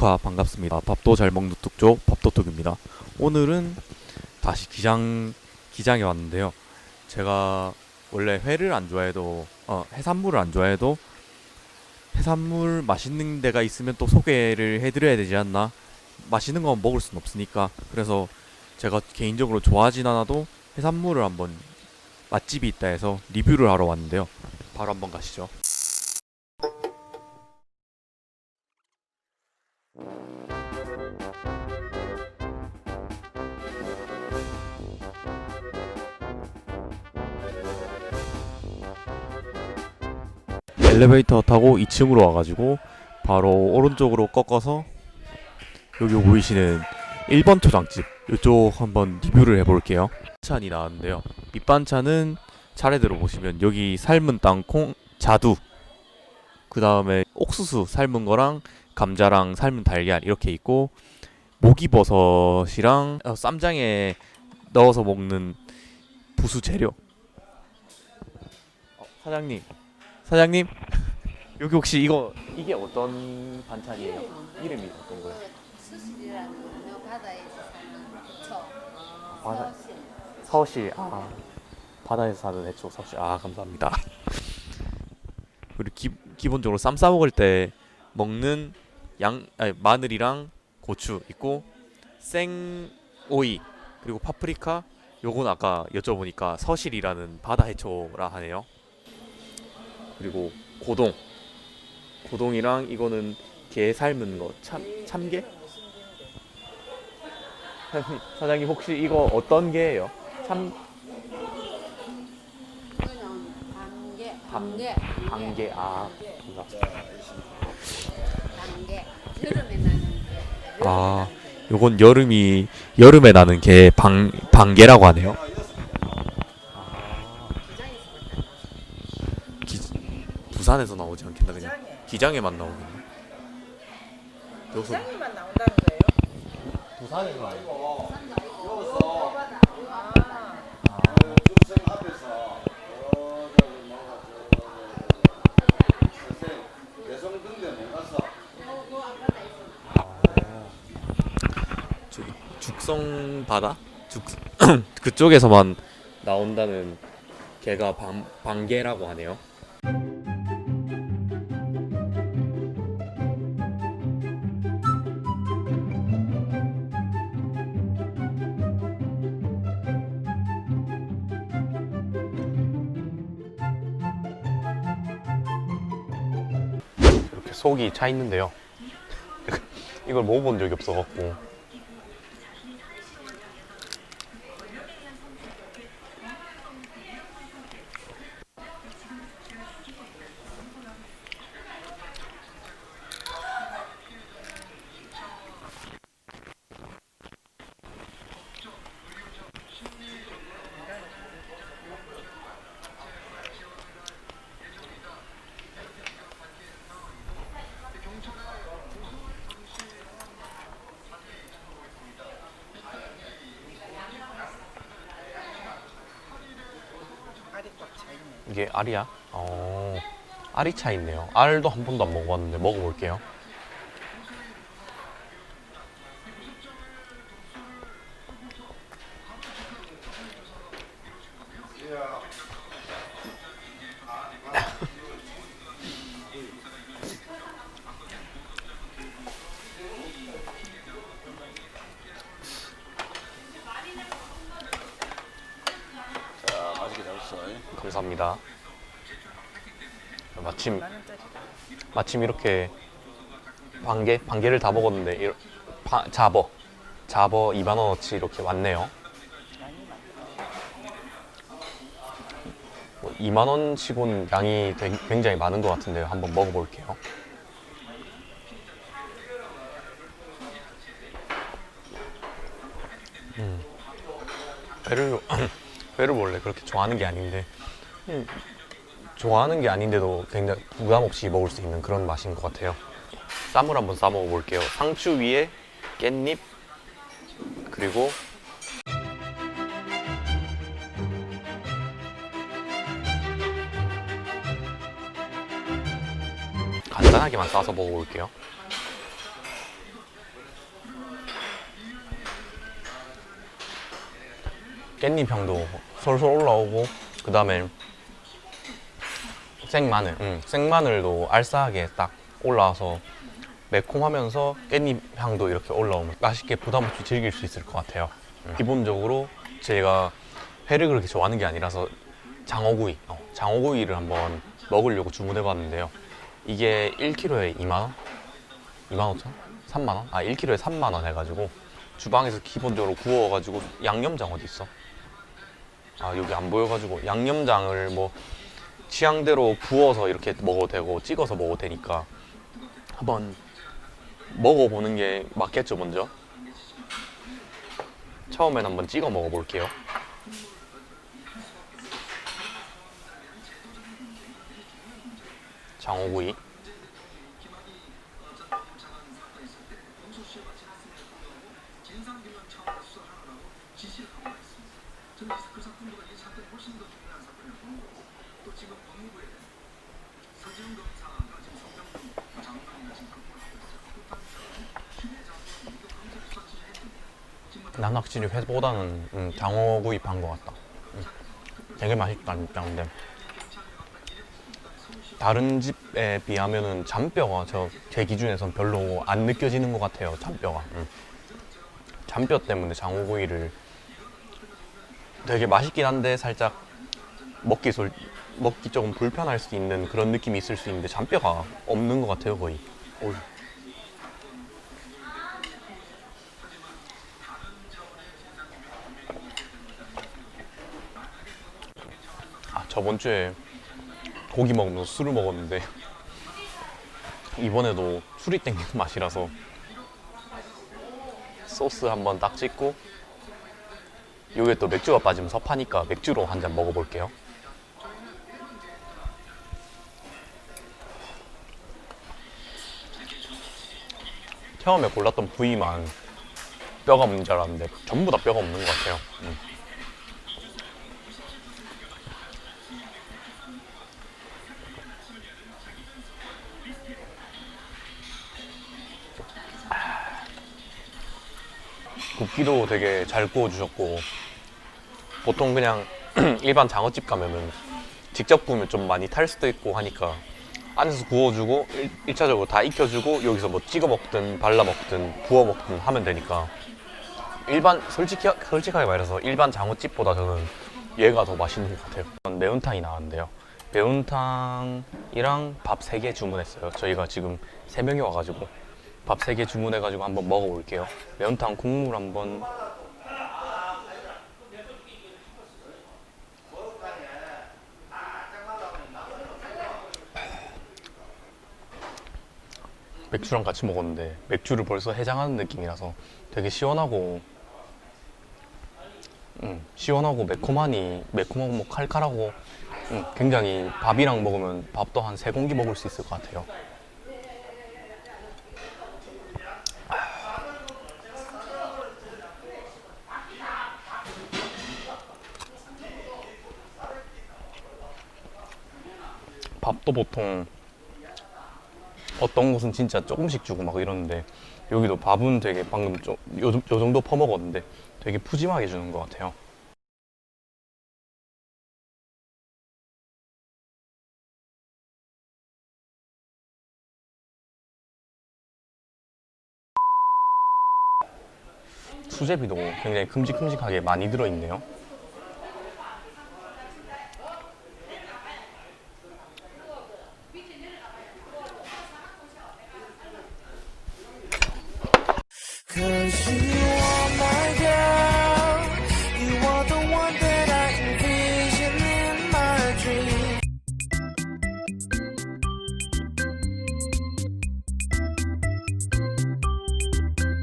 구독하 반갑습니다. 밥도 잘 먹는 뚝쪽 밥도둑입니다. 오늘은 다시 기장 기장에 왔는데요. 제가 원래 회를 안 좋아해도 어, 해산물을 안 좋아해도 해산물 맛있는 데가 있으면 또 소개를 해드려야 되지 않나? 맛있는 건 먹을 순 없으니까 그래서 제가 개인적으로 좋아하진 않아도 해산물을 한번 맛집이 있다 해서 리뷰를 하러 왔는데요. 바로 한번 가시죠. 엘리베이터 타고 2층으로 와가지고 바로 오른쪽으로 꺾어서 여기 보이시는 1번 초장집 이쪽 한번 리뷰를 해볼게요. 찬이 나왔는데요. 밑반찬은 차례대로 보시면 여기 삶은 땅콩, 자두, 그 다음에 옥수수 삶은 거랑 감자랑 삶은 달걀 이렇게 있고 목이버섯이랑 어, 쌈장에 넣어서 먹는 부수 재료. 어, 사장님, 사장님 여기 혹시 이거 이게 어떤 반찬이에요? 이름이 어떤 거예요? 수실이라는 거는 바다에서 사는 저 바다- 서실. 서실 아 바다에서 사는 해초 서실 아 감사합니다. 그리고 기, 기본적으로 쌈 싸 먹을 때 먹는 양 아니, 마늘이랑 고추 있고 생 오이 그리고 파프리카 요건 아까 여쭤보니까 서실이라는 바다 해초라 하네요. 그리고 고동 고동이랑 이거는 게 삶은 거 참 참게 사장님 혹시 이거 어떤 게예요? 참 그냥 반개, 반개, 반개 아 감사합니다. 반개. 여름에 나는 게. 아 요건 여름이 여름에 나는 게 방 방개라고 하네요. 기, 부산에서 나오지 않겠나 그냥 기장에만 나오겠네. 여기서 시장님만 나온다는 거예요? 부산에서 나오고 저기 죽성 바다 죽 그쪽에서만 나온다는 개가 방 방개라고 하네요. 속이 차 있는데요. 이걸 먹어본 적이 없어갖고 이게 알이야? 어 알이 차 있네요. 알도 한 번도 안 먹어봤는데 먹어볼게요. 감사합니다. 마침. 마침 이렇게 반개 반개를 다 먹었는데 이러, 바, 잡어 잡어 2만 원어치 이렇게 왔네요. 많이 많다. 뭐 2만 원치곤 양이 굉장히 많은 것 같은데요. 한번 먹어볼게요. 음, 회를 회를 원래 그렇게 좋아하는 게 아닌데 좋아하는 게 아닌데도 굉장히 부담 없이 먹을 수 있는 그런 맛인 것 같아요. 쌈을 한번 싸 먹어볼게요. 상추 위에 깻잎 그리고 간단하게만 싸서 먹어볼게요. 깻잎 향도 솔솔 올라오고 그 다음에 생마늘, 음, 생마늘도 알싸하게 딱 올라와서 매콤하면서 깻잎 향도 이렇게 올라오면 맛있게 부담 없이 즐길 수 있을 것 같아요. 음. 기본적으로 제가 회를 그렇게 좋아하는 게 아니라서 장어구이, 어, 장어구이를 한번 먹으려고 주문해봤는데요. 이게 1kg에 2만 원, 2만 5천, 3만 원, 아 1kg에 3만 원 해가지고 주방에서 기본적으로 구워가지고 양념장 어디 있어? 아 여기 안 보여가지고 양념장을 뭐 취향대로 부어서 이렇게 먹어도 되고 찍어서 먹어도 되니까 한번 먹어보는 게 맞겠죠 먼저? 처음엔 한번 찍어 먹어볼게요. 장어구이 난 확실히 회보다는 음, 장어구이 판것 같다. 음, 되게 맛있다 진짜 근데 다른 집에 비하면은 잔뼈가 저 제 기준에선 별로 안 느껴지는 것 같아요 잔뼈가. 음. 잔뼈 때문에 장어구이를 되게 맛있긴 한데 살짝 먹기 솔 먹기 조금 불편할 수 있는 그런 느낌이 있을 수 있는데 잔뼈가 없는 것 같아요 거의. 어휴. 아 저번 주에 고기 먹으면서 술을 먹었는데 이번에도 술이 땡기는 맛이라서 소스 한번 딱 찍고 요게 또 맥주가 빠지면 섭하니까 맥주로 한 잔 먹어볼게요. 처음에 골랐던 부위만 뼈가 없는 줄 알았는데 전부 다 뼈가 없는 것 같아요. 음. 굽기도 되게 잘 구워주셨고 보통 그냥 일반 장어집 가면은 직접 구우면 좀 많이 탈 수도 있고 하니까 안에서 구워주고 일, 차적으로 다 익혀주고 여기서 뭐 찍어 먹든 발라 먹든 구워 먹든 하면 되니까 일반 솔직히 솔직하게 말해서 일반 장어집보다 저는 얘가 더 맛있는 것 같아요. 매운탕이 나왔는데요. 매운탕이랑 밥 세 개 주문했어요. 저희가 지금 세 명이 와가지고 밥 세 개 주문해가지고 한번 먹어볼게요. 매운탕 국물 한번. 맥주랑 같이 먹었는데 맥주를 벌써 해장하는 느낌이라서 되게 시원하고 음, 시원하고 매콤하니 매콤하고 뭐 칼칼하고 음, 굉장히 밥이랑 먹으면 밥도 한 세 공기 먹을 수 있을 것 같아요. 밥도 보통 어떤 곳은 진짜 조금씩 주고 막 이러는데 여기도 밥은 되게 방금 좀 요, 요 정도 퍼먹었는데 되게 푸짐하게 주는 것 같아요. 수제비도 굉장히 큼직큼직하게 많이 들어있네요.